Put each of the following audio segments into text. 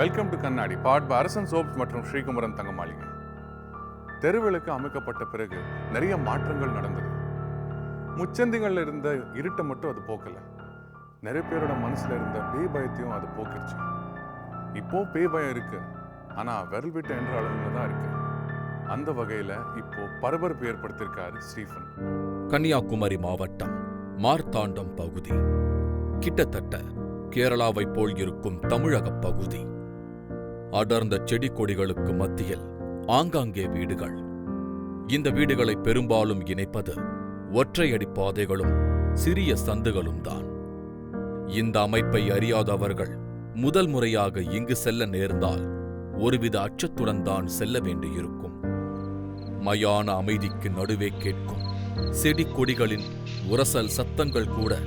Welcome to கண்ணாடி. பாட் by அரசன் soaps மற்றும் ஸ்ரீகுமரன் தங்க மாளிகை தெருவிளக்கு அமைக்கப்பட்ட பிறகு நிறைய மாற்றங்கள் நடந்தது. முச்சந்திகளில் இருந்த இருட்டை மட்டும் அது போக்கலை. நிறைய பேரோட மனசில் இருந்த பேய் பயத்தையும் அது போக்கிடுச்சு இப்போ பேய் பயம் இருக்கு. ஆனால் விரல் விட்ட என்ற அளவில் தான் இருக்கு. அந்த வகையில் இப்போ பரபரப்பு ஏற்படுத்தியிருக்காரு ஸ்டீஃபன். கன்னியாகுமரி மாவட்டம் மார்த்தாண்டம் பகுதி. கிட்டத்தட்ட கேரளாவைப் போல் இருக்கும் தமிழகப் பகுதி. அடர்ந்த செடி கொடிகளுக்கு மத்தியில் ஆங்காங்கே வீடுகள். இந்த வீடுகளை பெரும்பாலும் இணைப்பது ஒற்றையடி பாதைகளும் சிறிய சந்துகளும் தான் இந்த அமைப்பை அறியாதவர்கள் முதல் முறையாக இங்கு செல்ல நேர்ந்தால் ஒருவித அச்சத்துடன் தான் செல்ல வேண்டியிருக்கும். மயான அமைதிக்கு நடுவே கேட்கும் செடி கொடிகளின் உரசல் சத்தங்கள் கூட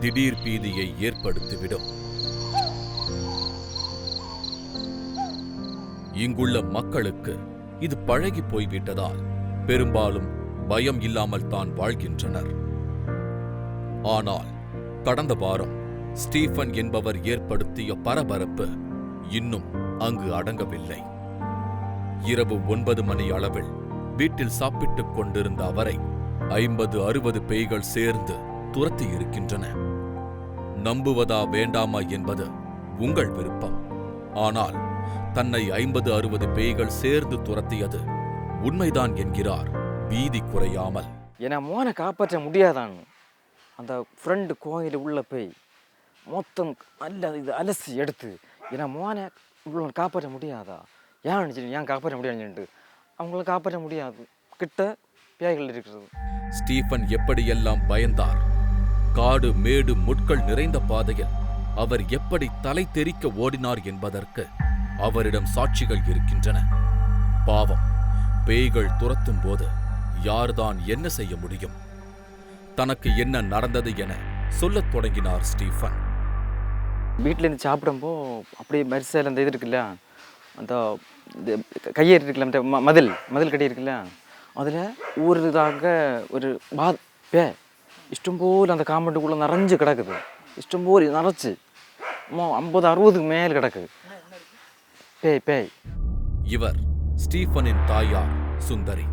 திடீர் பீதியை ஏற்படுத்திவிடும். இங்குள்ள மக்களுக்கு இது பழகி போய்விட்டதால் பெரும்பாலும் பயம் இல்லாமல் தான் வாழ்கின்றனர். ஆனால் கடந்த வாரம் ஸ்டீஃபன் என்பவர் ஏற்படுத்திய பரபரப்பு இன்னும் அங்கு அடங்கவில்லை. இரவு ஒன்பது மணி அளவில் வீட்டில் சாப்பிட்டுக் கொண்டிருந்த அவரை ஐம்பது அறுபது பேய்கள் சேர்ந்து துரத்தி இருக்கின்றன. நம்புவதா வேண்டாமா என்பது உங்கள் விருப்பம். ஆனால் தன்னை ஐம்பது அறுபது பேய்கள் சேர்ந்து துரத்தியது. உண்மைதான் என்கிறார். பீதி குறையாமல். ஏன்னா மோனை காப்பாற்ற முடியாதான்னு அந்த ஃப்ரெண்டு கோயில் உள்ள போய் மொத்தம் நல்ல இது அலசி எடுத்து ஏன்னா மோனை உள்ள காப்பாற்ற முடியாதா? ஏன் நினச்சி ஏன் காப்பாற்ற முடியாதுன்ட்டு அவங்கள காப்பாற்ற முடியாது. கிட்ட பேய்கள் இருக்கிறது. ஸ்டீஃபன் எப்படியெல்லாம் பயந்தார்? காடு மேடு முட்கள் நிறைந்த பாதையில் அவர் எப்படி தலை தெறிக்க ஓடினார் என்பதற்கு அவரிடம் சாட்சிகள் இருக்கின்றன. பாவம் பேய்கள் துரத்தும் போது யார்தான் என்ன செய்ய முடியும்? தனக்கு என்ன நடந்தது என சொல்லத் தொடங்கினார் ஸ்டீஃபன். வீட்டிலேருந்து சாப்பிடும்போ அப்படியே மரிசையில் அந்த இது இருக்குல்ல அந்த கையேறி இருக்குல்ல அந்த ம- மதில் மதில் கட்டி இருக்குல்ல அதில் ஒரு இதாக ஒரு பா பே இஷ்டம் போல் அந்த காம்பவுண்டுக்குள்ளே நிறைஞ்சு கிடக்குது. இஷ்டம் போல் நிறச்சி ஐம்பது அறுபதுக்கு மேல் கிடக்குது. பேய் பேய். இவர் ஸ்டீஃபனின் தாயார் சுந்தரி.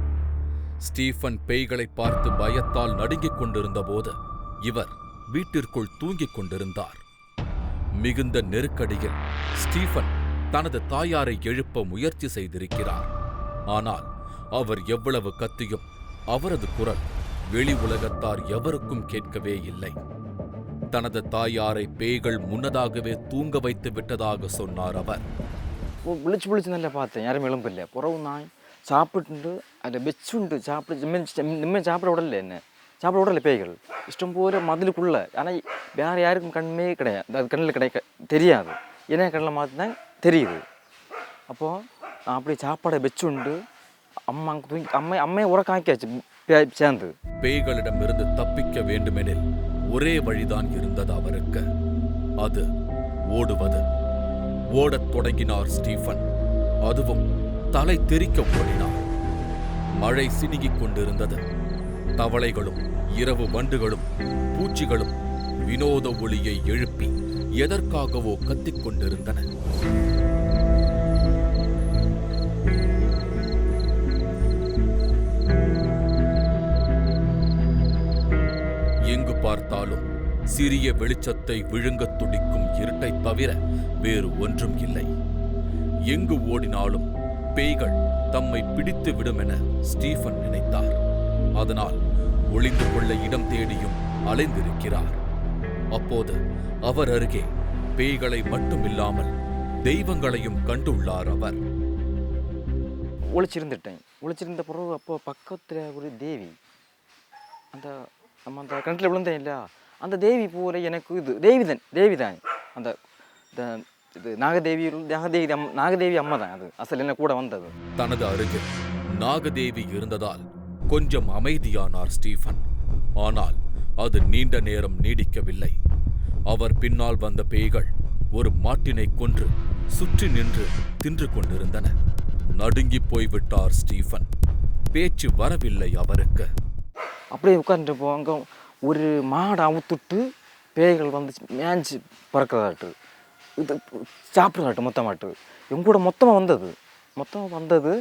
ஸ்டீஃபன் பேய்களை பார்த்து பயத்தால் நடுங்கிக் கொண்டிருந்தபோது இவர் வீட்டிற்குள் தூங்கிக் கொண்டிருந்தார். மிகுந்த நெருக்கடியில் ஸ்டீஃபன் தனது தாயாரை எழுப்ப முயற்சி செய்திருக்கிறார். ஆனால் அவர் எவ்வளவு கத்தியும் அவரது குரல் வெளி உலகத்தார் எவருக்கும் கேட்கவே இல்லை. தனது தாயாரை பேய்கள் முன்னதாகவே தூங்க வைத்து விட்டதாக சொன்னார் அவர். ஓ விழிச்சு விழிச்சு நல்லா பார்த்தேன் யாரும் எலும்பில்ல புறவு நான் சாப்பிட்டு அதில் வச்சுண்டு சாப்பிட்டு நிம்மதி சாப்பிட விடல என்ன சாப்பிட விடல பேய்கள் இஷ்டம் போல மதிலுக்குள்ள ஆனால் வேறு யாருக்கும் கண்ணுமே கிடையாது அது கண்ணில் கிடைக்க தெரியாது என்ன கண்ணில் மாற்றி தெரியுது அப்போது நான் அப்படி சாப்பாடை வச்சுண்டு அம்மா தூங்கி அம்மா அம்மையை உறக்க ஆக்கியாச்சு பே- சேர்ந்து பேய்களிடமிருந்து தப்பிக்க வேண்டுமெனில் ஒரே வழிதான் இருந்தது அவருக்கு அது ஓடுவது ஓடத் தொடங்கினார் ஸ்டீஃபன். அதுவும் தலை தெரிக்க ஓடினார். மழை சினுகிக் கொண்டிருந்தது. தவளைகளும் இரவு வண்டுகளும் பூச்சிகளும் வினோத ஒளியை எழுப்பி எதற்காகவோ கத்திக் கொண்டிருந்தன. சிறிய வெளிச்சத்தை விழுங்கத் துடிக்கும் இருட்டைத் தவிர வேறு ஒன்றும் இல்லை. எங்கு ஓடினாலும் பேய்கள் தம்மை பிடித்து விடும் என ஸ்டீஃபன் நினைத்தார். அதனால் ஒளிந்து கொள்ள இடம் தேடியும் அலைந்திருக்கிறார். அப்போது அவர் அருகே பேய்களை மட்டுமில்லாமல் தெய்வங்களையும் கண்டுள்ளார் அவர். ஒழிச்சிருந்துட்டேன் ஒழிச்சிருந்த பிறகு அப்போ பக்கத்தில் ஒரு தேவி. அந்த நம்ம அந்த கிணத்துல விழுந்தேன் இல்லையா? அந்த தேவி போல எனக்கு இது. தேவி தான் தேவி தான் அந்த இது நாகதேவி நாகதேவி அம் நாகதேவி அம்மா தான் அது. அசல் என்ன கூட வந்தது. தனது அருகில் நாகதேவி இருந்ததால் கொஞ்சம் அமைதியானார் ஸ்டீஃபன். ஆனால் அது நீண்ட நேரம் நீடிக்கவில்லை. அவர் பின்னால் வந்த பேய்கள் ஒரு மாட்டினை கொன்று சுற்றி நின்று தின்று கொண்டிருந்தன. நடுங்கிப் போய்விட்டார் ஸ்டீஃபன். பேச்சு வரவில்லை அவருக்கு. அப்படியே உட்காந்துட்டு போவாங்க ஒரு மாடை அவுத்துட்டு பேய்கள் வந்து மேய்ஞ்சி பறக்கிறதாட்டு இது சாப்பிட்றதாட்டு மொத்தமாட்டு எங்கூட மொத்தமாக வந்தது. மொத்தமாக வந்தது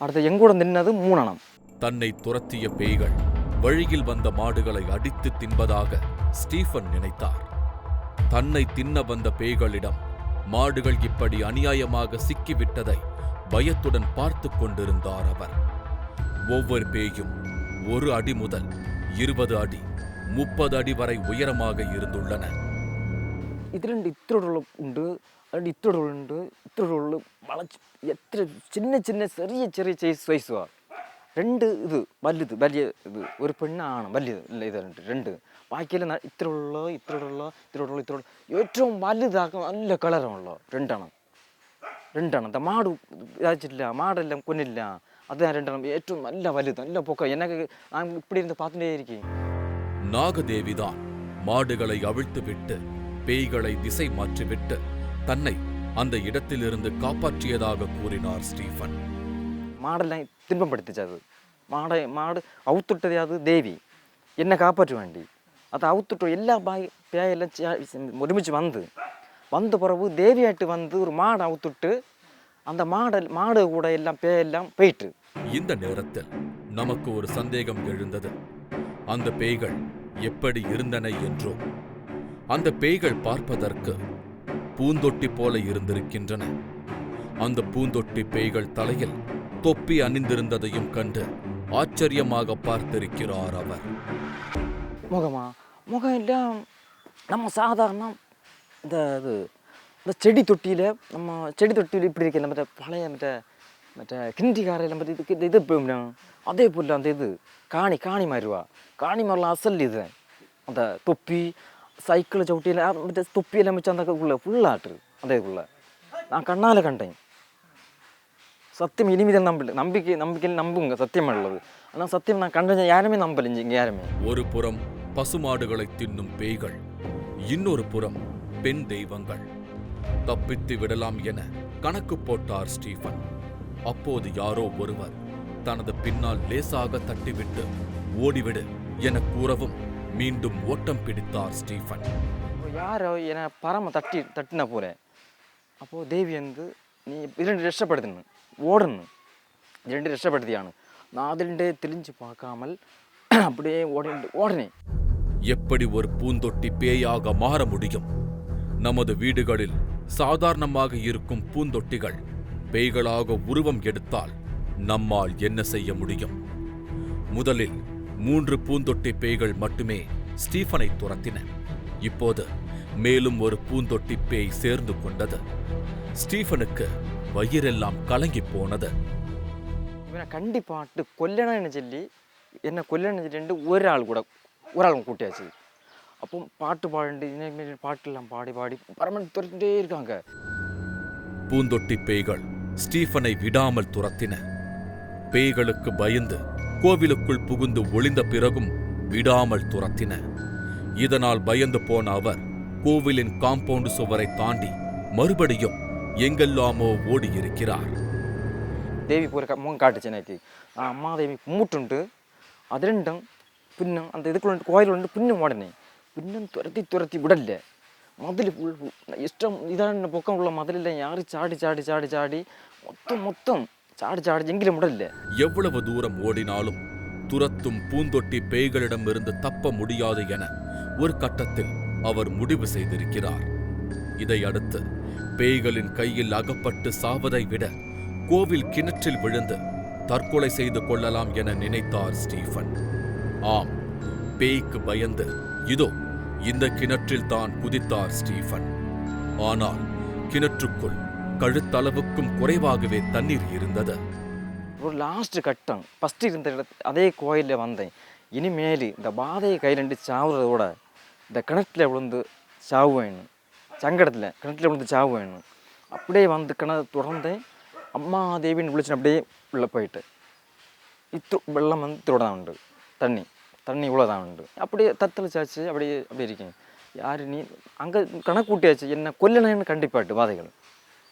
அடுத்து எங்கூட நின்னது மூணனம். தன்னை துரத்திய பேய்கள் வழியில் வந்த மாடுகளை அடித்து தின்பதாக ஸ்டீஃபன் நினைத்தார். தன்னை தின்ன வந்த பேய்களிடம் மாடுகள் இப்படி அநியாயமாக சிக்கிவிட்டதை பயத்துடன் பார்த்து கொண்டிருந்தார் அவர். ஒவ்வொரு பேயும் ஒரு அடி முதல் இருபது அடி മുപ്പത് അടി വരെ ഉയരമാക ഇരുന്നുള്ളന ഇതിലുണ്ട് ഇത്ര ഉണ്ട് അതുകൊണ്ട് ഇത്ര ഉണ്ട് ഇത്ര വളച്ച് എത്ര ചിന്ന ചിന്ന ചെറിയ ചെറിയ സൈസ് സൈസുമാണ് രണ്ട് ഇത് വലുത് വലിയ ഇത് ഒരു പെണ്ണാണ് വലിയത് ഇല്ല ഇതുണ്ട് രണ്ട് ബാക്കിയെല്ലാം ഇത്രയുള്ള ഇത്രയുള്ള ഇത്രയുള്ള ഇത്ര ഏറ്റവും വലുതാക്ക നല്ല കളറുള്ള രണ്ടെണ്ണം രണ്ടെണ്ണം എന്താ മാട് ഇതാച്ചില്ല മാടെല്ലാം കൊന്നില്ല അത് രണ്ടെണ്ണം ഏറ്റവും നല്ല വലുത് നല്ല പൊക്ക എന്നെ ഇപ്പിടി ഇരുന്ന് പാത്തിൻ്റെ ഇരിക്കും நாகதேவிதான். மாடுகளை அவிழ்த்துவிட்டு பேய்களை திசை மாற்றிவிட்டு தன்னை அந்த இடத்திலிருந்து காப்பாற்றியதாக கூறினார் ஸ்டீஃபன். மாடெல்லாம் திரும்ப படித்துச்சது மாடை மாடு அவுத்துட்டதையாவது தேவி. என்னை காப்பாற்ற வேண்டி? அது அவுத்துட்டோம் எல்லா பாய் பேயெல்லாம் ஒருமிச்சு வந்து. வந்த பிறகு தேவியாட்டு வந்து ஒரு மாடை அவுத்துட்டு அந்த மாடல் மாடு கூட எல்லாம் பேயெல்லாம் போயிட்டு இந்த நேரத்தில் நமக்கு ஒரு சந்தேகம் எழுந்தது. அந்த பேய்கள் எப்படி இருந்தன என்றோ. அந்த பேய்கள் பார்ப்பதற்கு பூந்தொட்டி போல இருந்திருக்கின்றன. அந்த பூந்தொட்டி பேய்கள் தலையில் தொப்பி அணிந்திருந்ததையும் கண்டு ஆச்சரியமாக பார்த்திருக்கிறார் அவர். முகமா? முகம் எல்லாம் நம்ம சாதாரண இந்த இது இந்த செடி தொட்டியில் நம்ம செடி தொட்டியில் இப்படி இருக்கல மற்ற பழைய மற்ற மற்ற கிண்டிக்காரையில் மற்ற இதுக்கு இது இப்போ அதே போல் அந்த இது காணி காணி மாறிவா காணி மாதிரிலாம் அசல் இது அந்த தொப்பி சைக்கிள் சவுட்டியில் மற்ற தொப்பியெல்லாம் வச்சு அந்த உள்ள ஃபுல்லாட்டு அந்த இதுக்குள்ள நான் கண்ணால் கண்டேன் சத்தியம் இனிமேதான் நம்பல நம்பிக்கை நம்பிக்கையில் நம்புங்க சத்தியம் உள்ளது ஆனால் சத்தியம் நான் கண்டேன் யாருமே நம்பல இங்கே யாருமே ஒரு புறம் பசுமாடுகளை தின்னும் பேய்கள் இன்னொரு புறம் பெண் தெய்வங்கள் தப்பித்து விடலாம் என கணக்கு போட்டார் ஸ்டீஃபன் அப்போது யாரோ ஒருவர் தனது பின்னால் லேசாக தட்டிவிட்டு ஓடிவிடு என கூறவும் மீண்டும் ஓட்டம் பிடித்தார் ஸ்டீஃபன். யாரோ என பரம தட்டி தட்டினா போறேன் அப்போ தேவி வந்து நீ இரண்டு രക്ഷപ്പെടുത്തുന്നു ஓடணும். இரண்டு രക്ഷപ്പെടുത്തിയാണ് நான் അതിൻ്റെ தெளிஞ்சு பார்க்காமல் அப்படியே ஓடிண்டு ஓடனே எப்படி ஒரு பூந்தொட்டி பேயாக மாற முடியும்? நமது வீடுகளில் சாதாரணமாக இருக்கும் பூந்தொட்டிகள் பேய்களாக உருவம் எடுத்தால் நம்மால் என்ன செய்ய முடியும்? முதலில் மூன்று பூந்தொட்டி பேய்கள் மட்டுமே ஸ்டீஃபனை துரத்தின. இப்போது மேலும் ஒரு பூந்தொட்டி பேய் சேர்ந்து கொண்டது. ஸ்டீஃபனுக்கு வயிறெல்லாம் கலங்கி போனது. கண்டிப்பாட்டு കണ്ടിപ്പാട്ട് சொல்லி ചൊല്ലി கொல்லணும்னு சொல்லிட்டு ചൊല്ലിണ്ട് ഒരാൾ കൂടെ ഒരാളും കൂട്ടിയാ ചെയ്യും അപ്പം പാട്ട് പാടേണ്ടി ഇതിനെ പാട്ടെല്ലാം പാടി പാടി പറമ്പൻ തുരത്തിട്ടേ ഇരിക്കാങ്ക പൂന്തൊട്ടി പേയ്കൾ ஸ்டீஃபனை விடாமல் துரத்தின. பேய்களுக்கு பயந்து கோவிலுக்குள் புகுந்து ஒளிந்த பிறகும் விடாமல் துரத்தின. இதனால் பயந்து போன அவர் கோவிலின் காம்பவுண்ட் சுவரை தாண்டி மறுபடியும் எங்கெல்லாமோ ஓடியிருக்கிறார். தேவி ஒரு முகம் காட்டுச்சு எனக்கு. அம்மா தேவி மூட்டுண்டு. அது ரெண்டும் பின்னும் அந்த இதுக்குள்ள கோயிலுண்டு பின்னும் ஓடனே. பின்னும் துரத்தி துரத்தி விடல. மதில் ஃபுல் இஷ்டம் இதான பக்கம் உள்ள மதிலெல்லாம் யாரு சாடி சாடி சாடி சாடி? மொத்தம் மொத்தம் சாடி சாடி எங்கிலும் விடல எவ்வளவு தூரம் ஓடினாலும் துரத்தும் பூந்தொட்டி பேய்களிடமிருந்து தப்ப முடியாது என ஒரு கட்டத்தில் அவர் முடிவு செய்திருக்கிறார். இதை அடுத்து பேய்களின் கையில் அகப்பட்டு சாவதை விட கோவில் கிணற்றில் விழுந்து தற்கொலை செய்து கொள்ளலாம் என நினைத்தார் ஸ்டீஃபன். ஆம் பேய்க்கு பயந்து இதோ இந்த கிணற்றில் தான் குதித்தார் ஸ்டீஃபன். ஆனால் கிணற்றுக்குள் கழுத்தளவுக்கும் குறைவாகவே தண்ணீர் இருந்தது. ஒரு லாஸ்ட் கட்டம் ஃபஸ்ட்டு இருந்த இடத்து அதே கோயிலில் வந்தேன். இனிமேல் இந்த பாதையை கையிலண்டு சாவுறதோட இந்த கிணத்துல விழுந்து சாவு வேணும் சங்கடத்தில் கிணத்துல விழுந்து சாவு வேணும் அப்படியே வந்து கிணறு தொடர்ந்தேன். அம்மா தேவின்னு விழிச்சு அப்படியே உள்ளே போயிட்டு. இத்து வெள்ளம் வந்து இத்தோட உண்டு தண்ணி. தண்ணி இவ்வளோ தான் உண்டு. அப்படியே தத்தளிச்சாச்சு அப்படியே அப்படி இருக்கேன் யார் நீ அங்கே கணக்கு கூட்டியாச்சு. என்ன கொல்லணைன்னு கண்டிப்பாட்டு வாதைகள்.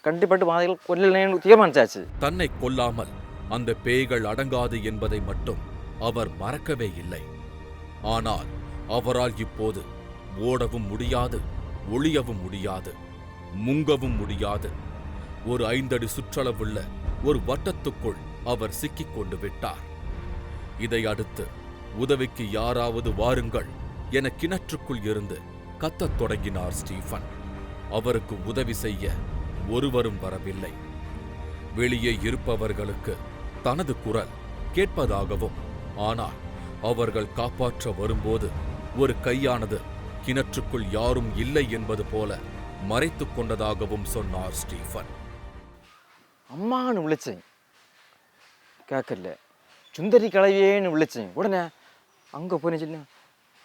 கண்டிப்பாட்டு வாதைகள் கொல்லணைன்னு தீர்மானிச்சாச்சு. தன்னை கொல்லாமல் அந்த பேய்கள் அடங்காது என்பதை மட்டும் அவர் மறக்கவே இல்லை. ஆனால் அவரால் இப்போது ஓடவும் முடியாது ஒளியவும் முடியாது முங்கவும் முடியாது. ஒரு ஐந்தடி சுற்றளவுள்ள ஒரு வட்டத்துக்குள் அவர் சிக்கிக் கொண்டு விட்டார். இதை அடுத்து உதவிக்கு யாராவது வாருங்கள் என கிணற்றுக்குள் இருந்து கத்தத் தொடங்கினார் ஸ்டீஃபன். அவருக்கு உதவி செய்ய ஒருவரும் வரவில்லை. வெளியே இருப்பவர்களுக்கு தனது குரல் கேட்பதாகவும் ஆனால் அவர்கள் காப்பாற்ற வரும்போது ஒரு கையானது கிணற்றுக்குள் யாரும் இல்லை என்பது போல மறைத்துக் கொண்டதாகவும் சொன்னார் ஸ்டீஃபன். அம்மான்னு விழிச்சேன். கேட்கல. சுந்தரி கலவியேன்னு விழிச்சேன். உடனே அங்கே போய்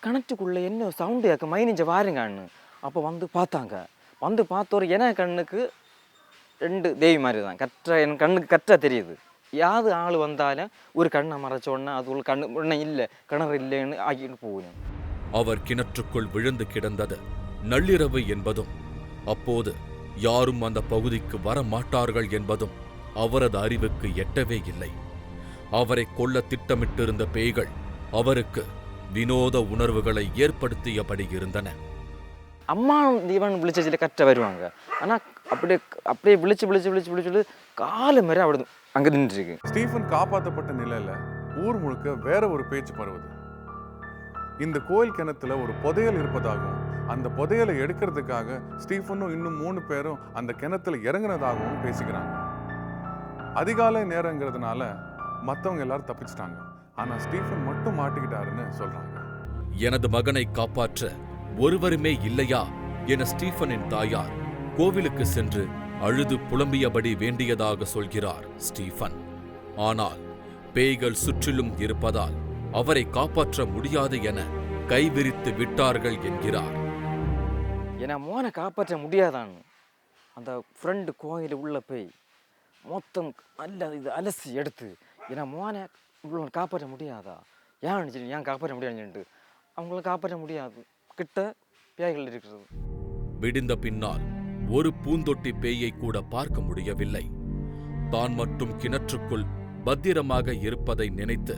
கிணற்றுக்குள்ளே என்ன சவுண்டு கேட்க மைனிஞ்ச வாருங்கன்னு அப்போ வந்து பார்த்தாங்க. வந்து பார்த்தோரு என கண்ணுக்கு ரெண்டு தேவி மாதிரி தான் கற்ற என் கண்ணுக்கு கற்ற தெரியுது. யாது ஆள் வந்தாலும் ஒரு கண்ணை மறைச்சோடனே அது உள்ள கண்ணு உடனே இல்லை கிணறு இல்லைன்னு ஆகிட்டு போகணும் அவர் கிணற்றுக்குள் விழுந்து கிடந்தது. நள்ளிரவு என்பதும் அப்போது யாரும் அந்த பகுதிக்கு வர மாட்டார்கள் என்பதும் அவரது அறிவுக்கு எட்டவே இல்லை. அவரை கொல்ல திட்டமிட்டிருந்த பேய்கள் அவருக்கு வினோத உணர்வுகளை ஏற்படுத்தியபடி இருந்தன. அம்மா தீவன் விழிச்சில கற்ற வருவாங்க. ஆனால் அப்படியே அப்படியே விழிச்சு விழிச்சு விழிச்சு விழிச்சு காலு மாதிரி அப்படி அங்கே நின்றுருக்கு. ஸ்டீஃபன் காப்பாற்றப்பட்ட நிலையில ஊர் முழுக்க வேற ஒரு பேச்சு பரவுது. இந்த கோயில் கிணத்துல ஒரு புதையல் இருப்பதாகவும் அந்த புதையலை எடுக்கிறதுக்காக ஸ்டீஃபனும் இன்னும் மூணு பேரும் அந்த கிணத்துல இறங்குனதாகவும் பேசிக்கிறாங்க. அதிகாலை நேரங்கிறதுனால மற்றவங்க எல்லாரும் தப்பிச்சிட்டாங்க. ஆனா ஸ்டீஃபன் மட்டும் மாட்டிக்கிட்டாருன்னு சொல்றாங்க. எனது மகனை காப்பாற்ற ஒருவருமே இல்லையா என ஸ்டீஃபனின் தாயார் கோவிலுக்கு சென்று அழுது புலம்பியபடி வேண்டியதாக சொல்கிறார் ஸ்டீஃபன். ஆனால் பேய்கள் சுற்றிலும் இருப்பதால் அவரை காப்பாற்ற முடியாது என கைவிரித்து விட்டார்கள் என்கிறார். ஏன்னா மோனை காப்பாற்ற முடியாதான்னு அந்த ஃப்ரெண்டு கோயில் உள்ள போய் மொத்தம் நல்ல இது அலசி எடுத்து ஏன்னா மோனை இவ்வளோ காப்பாற்ற முடியாதா? ஏன் நினச்சிட்டு ஏன் காப்பாற்ற முடியாதுன்னு அவங்கள காப்பாற்ற முடியாது. கிட்ட பேய்கள் இருக்கிறது. விடிந்த பின்னால் ஒரு பூந்தொட்டி பேயை கூட பார்க்க முடியவில்லை. தான் மட்டும் கிணற்றுக்குள் பத்திரமாக இருப்பதை நினைத்து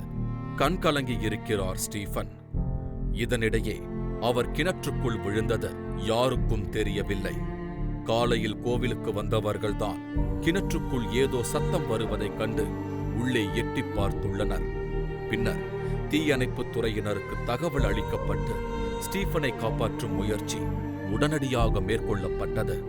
கண்கலங்கி இருக்கிறார் ஸ்டீஃபன். இதனிடையே அவர் கிணற்றுக்குள் விழுந்தது யாருக்கும் தெரியவில்லை. காலையில் கோவிலுக்கு வந்தவர்கள்தான் கிணற்றுக்குள் ஏதோ சத்தம் வருவதைக் கண்டு உள்ளே எட்டிப் பார்த்துள்ளனர். பின்னர் தீயணைப்புத் துறையினருக்கு தகவல் அளிக்கப்பட்டு ஸ்டீஃபனை காப்பாற்றும் முயற்சி உடனடியாக மேற்கொள்ளப்பட்டது.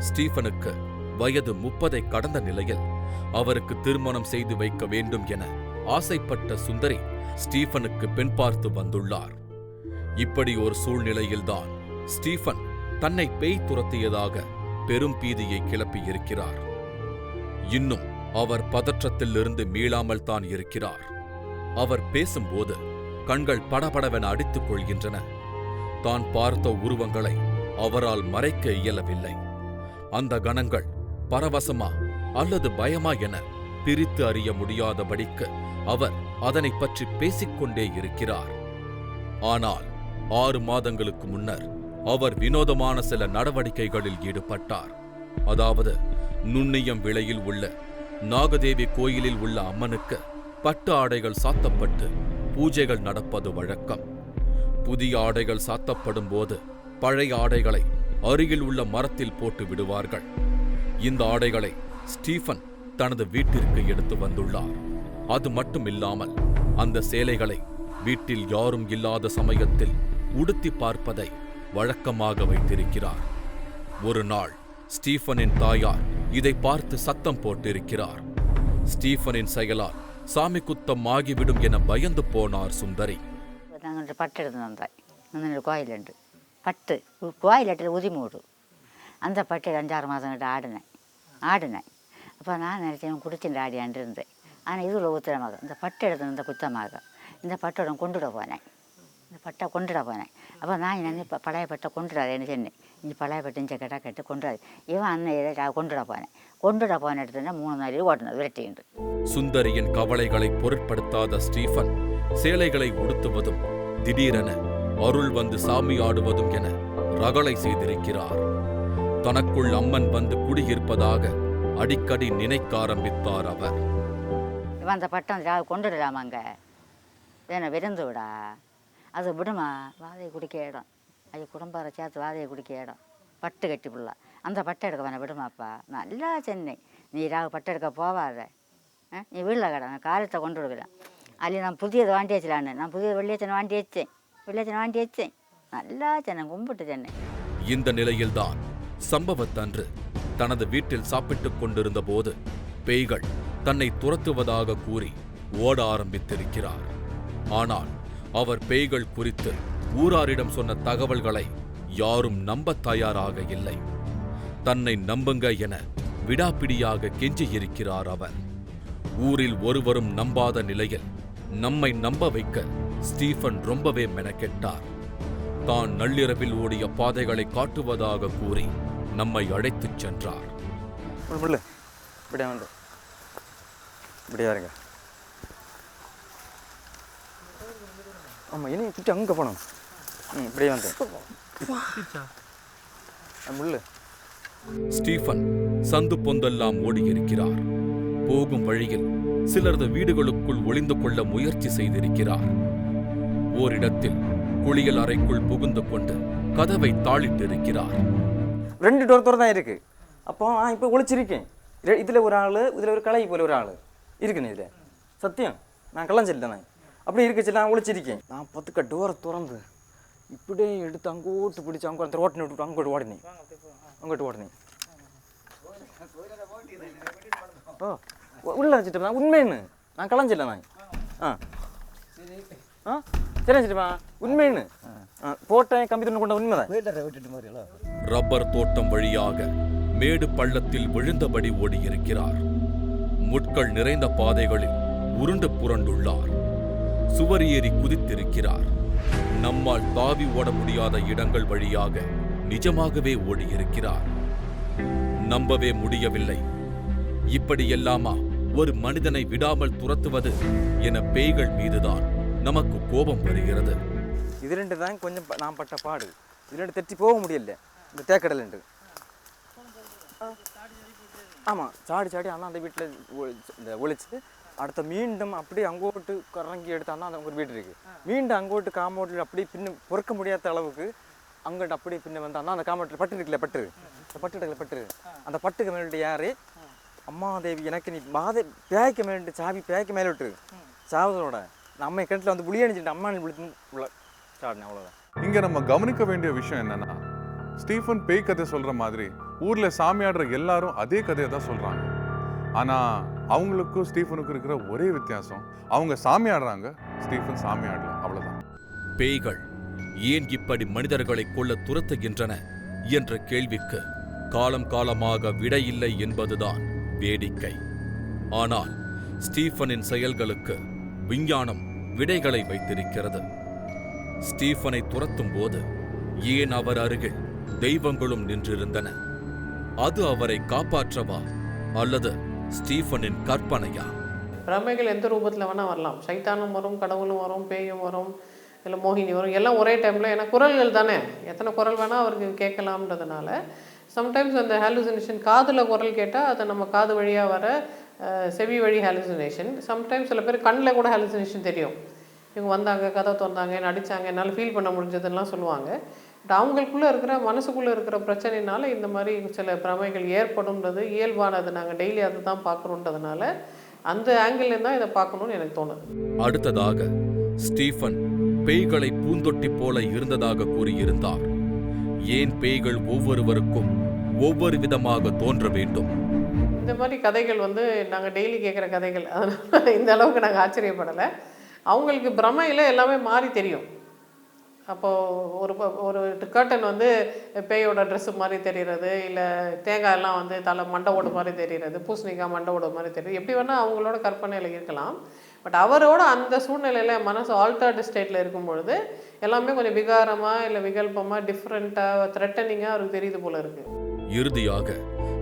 ஸ்டீபனுக்கு வயது முப்பதை கடந்த நிலையில் அவருக்கு திருமணம் செய்து வைக்க வேண்டும் என ஆசைப்பட்ட சுந்தரி ஸ்டீஃபனுக்கு பெண் பார்த்து வந்துள்ளார் இப்படி ஒரு சூழ்நிலையில்தான் ஸ்டீபன் தன்னை பேய் துரத்தியதாக பெரும் பீதியை கிளப்பியிருக்கிறார் இன்னும் அவர் பதற்றத்திலிருந்து மீளாமல் தான் இருக்கிறார். அவர் பேசும்போது கண்கள் படபடவென அடித்துக் கொள்கின்றன. தான் பார்த்த உருவங்களை அவரால் மறைக்க இயலவில்லை. அந்த கணங்கள் பரவசமா அல்லது பயமா என பிரித்து அறிய முடியாதபடிக்கு அவர் அதனைப் பற்றி பேசிக்கொண்டே இருக்கிறார். ஆனால் ஆறு மாதங்களுக்கு முன்னர் அவர் வினோதமான சில நடவடிக்கைகளில் ஈடுபட்டார். அதாவது நுண்ணியம் விலையில் உள்ள நாகதேவி கோயிலில் உள்ள அம்மனுக்கு பட்டு ஆடைகள் சாத்தப்பட்டு பூஜைகள் நடப்பது வழக்கம். புதிய ஆடைகள் சாத்தப்படும் போது பழைய ஆடைகளை அருகில் உள்ள மரத்தில் போட்டு விடுவார்கள். இந்த ஆடைகளை ஸ்டீஃபன் தனது வீட்டிற்கு எடுத்து வந்துள்ளார். அது மட்டுமில்லாமல் அந்த சேலைகளை வீட்டில் யாரும் இல்லாத சமயத்தில் உடுத்தி பார்ப்பதை வழக்கமாக வைத்திருக்கிறார். ஒரு நாள் ஸ்டீஃபனின் தாயார் இதை பார்த்து சத்தம் போட்டிருக்கிறார் ஸ்டீஃபனின் செயலால் சாமி குத்தம் ஆகிவிடும் என பயந்து போனார் சுந்தரி ഞങ്ങളുടെ പട്ടെടുത്ത് നന്നായി നന്നൊരു കോയിലുണ്ട് പട്ട് ഉ- കോയിലിട്ടിൽ ഉതിമൂടും அந்த பட்டு அஞ்சாறு மாதம் கிட்ட ஆடினேன் ஆடினேன் அப்போ நான் நினச்சேன் குடிச்சிட்டு ஆடியாண்டு இருந்தேன் ஆனால் இது உள்ள உத்தரமாக இந்த பட்டு எடுத்து இந்த குத்தமாக இந்த பட்டோடம் கொண்டுட போனேன் இந்த பட்டை கொண்டுட போனேன். அப்போ நான் என்ன இப்போ பழைய பட்டை கொண்டுடாதேன்னு சொன்னேன். இங்கே பழைய பட்டை இங்கே கேட்டால் கேட்டு கொண்டுடாது இவன் அண்ணன் இதை கொண்டுட போனேன். கொண்டுட போன இடத்துல மூணு நாள் ஓட்டினது விரட்டிண்டு சுந்தரியின் கவலைகளை பொருட்படுத்தாத ஸ்டீஃபன் சேலைகளை உடுத்துவதும் திடீரென அருள் வந்து சாமி ஆடுவதும் என ரகளை செய்திருக்கிறார். தனக்குள் அம்மன் வந்து குடியிருப்பதாக அடிக்கடி நினைக்க ஆரம்பித்தார் அவர். இவன் அந்த பட்டம் கொண்டுடலாமாங்க? வேணா விருந்து விடா அது விடுமா? வாதையை குடிக்க இடம். அது குடும்பார சேர்த்து வாதையை குடிக்க இடம். பட்டு கட்டி பிள்ள. அந்த பட்டை எடுக்க வேணா விடுமாப்பா. நல்லா சென்னை. நீ ராவு பட்டை எடுக்க போவாத. ஆ, நீ வீட்டில் கடை நான் காலத்தை கொண்டு விடுவேன் அதில் நான் புதியது வாண்டி வச்சலான்னு நான் புதிய வெள்ளியச்சனை வாண்டி வச்சேன். வெள்ளியச்சனை வாண்டி வச்சேன். நல்லா சென்னை கும்பிட்டு சென்னை. இந்த நிலையில்தான் சம்பவத்தன்று தனது வீட்டில் சாப்பிட்டுக் கொண்டிருந்த போது பேய்கள் தன்னை துரத்துவதாக கூறி ஓட ஆரம்பித்திருக்கிறார். ஆனால் அவர் பேய்கள் குறித்து ஊராரிடம் சொன்ன தகவல்களை யாரும் நம்பத் தயாராக இல்லை. தன்னை நம்புங்க என விடாப்பிடியாக கெஞ்சியிருக்கிறார் அவர். ஊரில் ஒருவரும் நம்பாத நிலையில் நம்மை நம்ப வைக்க ஸ்டீஃபன் ரொம்பவே மெனக்கெட்டார். தான் நள்ளிரவில் ஓடிய பாதைகளை காட்டுவதாக கூறி நம்மை அழைத்துச் சென்றார். இப்படியா வந்து இப்படியா இருங்க ஆமாம் இனி சுற்றி அங்கே போகணும். ம் இப்படியே வந்து. ஆ, முள்ளு. ஸ்டீஃபன் சந்து பொந்தெல்லாம் ஓடியிருக்கிறார். போகும் வழியில் சிலரது வீடுகளுக்குள் ஒளிந்து கொள்ள முயற்சி செய்திருக்கிறார். ஓரிடத்தில் குளியல் அறைக்குள் புகுந்து கொண்டு கதவை தாளிட்டிருக்கிறார். ரெண்டு டோர் தோர் தான் இருக்கு. அப்போ நான் இப்போ ஒளிச்சிருக்கேன். இதில் ஒரு ஆள் இதில் ஒரு கலை போல ஒரு ஆள். இருக்குண்ணே இதில் சத்தியம். நான் கள்ளஞ்சில்லை நான் அப்படி இருக்குச்சு நான் ஒளிச்சிருக்கேன். நான் பத்துக்க டோரை திறந்து. இப்படியே எடுத்து அங்கோட்டு பிடிச்சி அங்கே அந்த ரோட்டினை விட்டு அங்கோட்டு ஓடினேன். அங்கோட்டு ஓடினேன். ஓ உள்ள வச்சுட்டு நான் உண்மைன்னு. நான் களைஞ்சில்லை நான். ஆ. ஆ? சரி வச்சுட்டுமா உண்மைன்னு. ஆ போட்டேன் கம்பி துண்டு கொண்ட உண்மைதான். ரப்பர் தோட்டம் வழியாக மேடு பள்ளத்தில் விழுந்தபடி ஓடியிருக்கிறார். முட்கள் நிறைந்த பாதைகளில் உருண்டு புரண்டுள்ளார். சுவர் ஏறி குதித்திருக்கிறார். நம்மால் தாவி ஓட முடியாத இடங்கள் வழியாக நிஜமாகவே ஓடியிருக்கிறார். நம்பவே முடியவில்லை. இப்படியெல்லாமா ஒரு மனிதனை விடாமல் துரத்துவது என பேய்கள் மீதுதான் நமக்கு கோபம் வருகிறது. இது ரெண்டு தான் கொஞ்சம் நான் பட்ட பாடு. இது ரெண்டு தட்டி போக முடியல. இந்த தேக்கடலுண்டு ஆமாம் சாடி சாடி ஆனால் அந்த வீட்டில் இந்த ஒழிச்சு அடுத்த மீண்டும் அப்படியே அங்கோட்டு கறங்கி எடுத்து அந்த ஒரு வீடு இருக்குது மீண்டும் அங்கோட்டு காம்பவுண்டில் அப்படியே பின்ன பொறுக்க முடியாத அளவுக்கு அங்கிட்ட அப்படியே பின்ன வந்தான்னா அந்த காம்பவுண்டில் பட்டு இருக்குல்ல பட்டு. அந்த பட்டு இடத்துல பட்டு. அந்த பட்டுக்கு மேலிட்டு யார்? அம்மாதேவி. எனக்கு நீ பாதை பேய்க்கு மேலிட்டு சாவி பேய்க்கு மேலே விட்டு சாவதோட நம்ம கிணத்துல வந்து புளிய அணிஞ்சிட்டு அம்மா விழுத்து உள்ள சாடினேன் அவ்வளோதான் இங்கே நம்ம கவனிக்க வேண்டிய விஷயம் என்னன்னா ஸ்டீஃபன் பேய் கதை சொல்கிற மாதிரி ஊரில் சாமியாடுற எல்லாரும் அதே கதையை தான் சொல்கிறாங்க ஆனால் அவங்களுக்கும் ஸ்டீஃபனுக்கும் இருக்கிற ஒரே வித்தியாசம் அவங்க சாமியாடுறாங்க ஸ்டீஃபன் சாமியாடல அவ்வளவுதான். பேய்கள் ஏன் இப்படி மனிதர்களை கொல்ல துரத்துகின்றன என்ற கேள்விக்கு காலம் காலமாக விடையில்லை என்பதுதான் வேடிக்கை. ஆனால் ஸ்டீஃபனின் செயல்களுக்கு விஞ்ஞானம் விடைகளை வைத்திருக்கிறது. ஸ்டீஃபனை துரத்தும் போது ஏன் அவர் அருகில் தெய்வங்களும் நின்றிருந்தன? அது அவரை காப்பாற்றவா அல்லது ஸ்டீஃபனின் கற்பனையா? பிரமைகள் எந்த ரூபத்தில் வேணால் வரலாம். சைத்தானும் வரும் கடவுளும் வரும் பேயும் வரும் இல்லை மோகினி வரும் எல்லாம் ஒரே டைமில் ஏன்னா குரல்கள் தானே. எத்தனை குரல் வேணால் அவருக்கு கேட்கலாம்ன்றதுனால சம்டைம்ஸ் அந்த ஹாலுசினேஷன் காதில் குரல் கேட்டால் அதை நம்ம காது வழியாக வர செவி வழி ஹாலுசினேஷன் சம்டைம்ஸ் சில பேர் கண்ணில் கூட ஹாலுசினேஷன் தெரியும். இவங்க வந்தாங்க கதை திறந்தாங்க என்ன அடித்தாங்க என்னால் ஃபீல் பண்ண முடிஞ்சதுன்னெலாம் சொல்லுவாங்க. அவங்களுக்குள்ளே இருக்கிற மனசுக்குள்ளே இருக்கிற பிரச்சனைனால இந்த மாதிரி சில பிரமைகள் ஏற்படும்ன்றது இயல்பானது. நாங்கள் டெய்லி அதை தான் பார்க்குறோன்றதுனால அந்த ஆங்கிள் தான் இதை பார்க்கணும்னு எனக்கு தோணுது. அடுத்ததாக ஸ்டீஃபன் பேய்களை பூந்தொட்டி போல இருந்ததாக கூறியிருந்தார். ஏன் பேய்கள் ஒவ்வொருவருக்கும் ஒவ்வொரு விதமாக தோன்ற வேண்டும்? இந்த மாதிரி கதைகள் வந்து நாங்கள் டெய்லி கேட்குற கதைகள். அதனால் இந்த அளவுக்கு நாங்கள் ஆச்சரியப்படலை. அவங்களுக்கு பிரமையில் எல்லாமே மாறி தெரியும். அப்போது ஒரு ஒரு கர்டன் வந்து பேயோட ட்ரெஸ்ஸு மாதிரி தெரிகிறது இல்லை தேங்காய் எல்லாம் வந்து தலை மண்டை ஓடு மாதிரி தெரிகிறது பூசணிக்காய் மண்டை ஓடு மாதிரி தெரியுது எப்படி வேணால் அவங்களோட கற்பனையில் இருக்கலாம். பட் அவரோட அந்த சூழ்நிலையில் மனசு ஆல்டர்டு ஸ்டேட்டில் இருக்கும் பொழுது எல்லாமே கொஞ்சம் விகாரமாக இல்லை விகல்பமாக டிஃப்ரெண்ட்டாக த்ரெட்டனிங்காக அவருக்கு தெரியுது போல இருக்குது இறுதியாக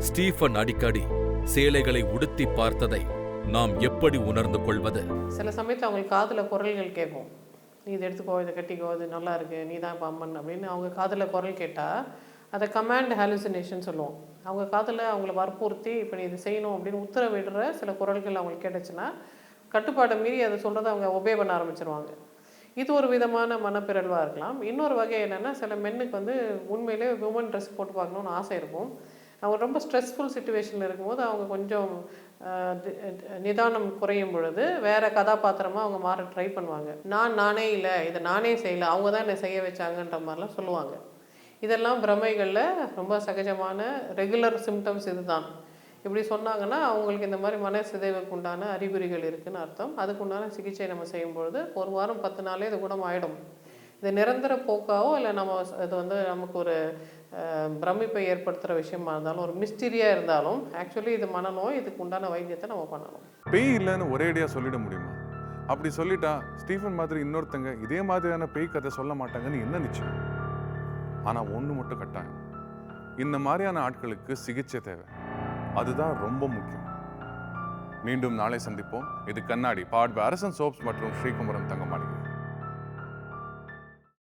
ஸ்டீஃபன் அடிக்கடி சேலைகளை உடுத்தி பார்த்ததை நாம் எப்படி உணர்ந்து கொள்வது? சில சமயத்தில் அவங்களுக்கு காதில் குரல்கள் கேட்கும். நீ இதை எடுத்துக்கோ இதை கட்டிக்கோ இது நல்லா இருக்குது நீ தான் இப்போ அம்மன் அப்படின்னு அவங்க காதில் குரல் கேட்டால் அதை கமாண்ட் ஹாலுசினேஷன் சொல்லுவோம். அவங்க காதில் அவங்கள வற்புறுத்தி இப்போ நீ இது செய்யணும் அப்படின்னு உத்தரவிடுற சில குரல்கள் அவங்களுக்கு கேட்டுச்சுன்னா கட்டுப்பாட்டை மீறி அதை சொல்கிறத அவங்க ஒபே பண்ண ஆரம்பிச்சிருவாங்க. இது ஒரு விதமான மனப்பிரல்வாக இருக்கலாம். இன்னொரு வகை என்னென்னா சில மென்னுக்கு வந்து உண்மையிலே உமன் ட்ரெஸ் போட்டு பார்க்கணுன்னு ஆசை இருக்கும். அவங்க ரொம்ப ஸ்ட்ரெஸ்ஃபுல் சுச்சுவேஷனில் இருக்கும்போது அவங்க கொஞ்சம் நிதானம் குறையும் பொழுது வேற கதாபாத்திரமாக அவங்க மாற ட்ரை பண்ணுவாங்க. நான் நானே இல்லை இதை நானே செய்யலை அவங்க தான் என்னை செய்ய வச்சாங்கன்ற மாதிரிலாம் சொல்லுவாங்க. இதெல்லாம் பிரமைகளில் ரொம்ப சகஜமான ரெகுலர் சிம்டம்ஸ் இதுதான். இப்படி சொன்னாங்கன்னா அவங்களுக்கு இந்த மாதிரி மன சிதைவுக்கு உண்டான அறிகுறிகள் இருக்குதுன்னு அர்த்தம். அதுக்கு உண்டான சிகிச்சை நம்ம செய்யும்பொழுது ஒரு வாரம் பத்து நாளே இது குணமாயிடும். இது நிரந்தர போக்காவோ இல்லை நம்ம இது வந்து நமக்கு ஒரு பிரமிப்பை ஏற்படுத்துகிற விஷயமா இருந்தாலும் ஒரு மிஸ்டீரியாக இருந்தாலும் ஆக்சுவலி இது மனநோய் இதுக்கு உண்டான வைத்தியத்தை நம்ம பண்ணணும். பேய் இல்லைன்னு ஒரேடியாக சொல்லிட முடியுமா? அப்படி சொல்லிட்டா ஸ்டீஃபன் மாதிரி இன்னொருத்தங்க இதே மாதிரியான பேய் கதை சொல்ல மாட்டாங்கன்னு என்ன நிச்சயம்? ஆனால் ஒன்று மட்டும் கட்டாயம். இந்த மாதிரியான ஆட்களுக்கு சிகிச்சை தேவை. அதுதான் ரொம்ப முக்கியம். மீண்டும் நாளை சந்திப்போம். இது கண்ணாடி பாட்பு அரசன் சோப்ஸ் மற்றும் ஸ்ரீகுமரன் தங்கமாளிகை.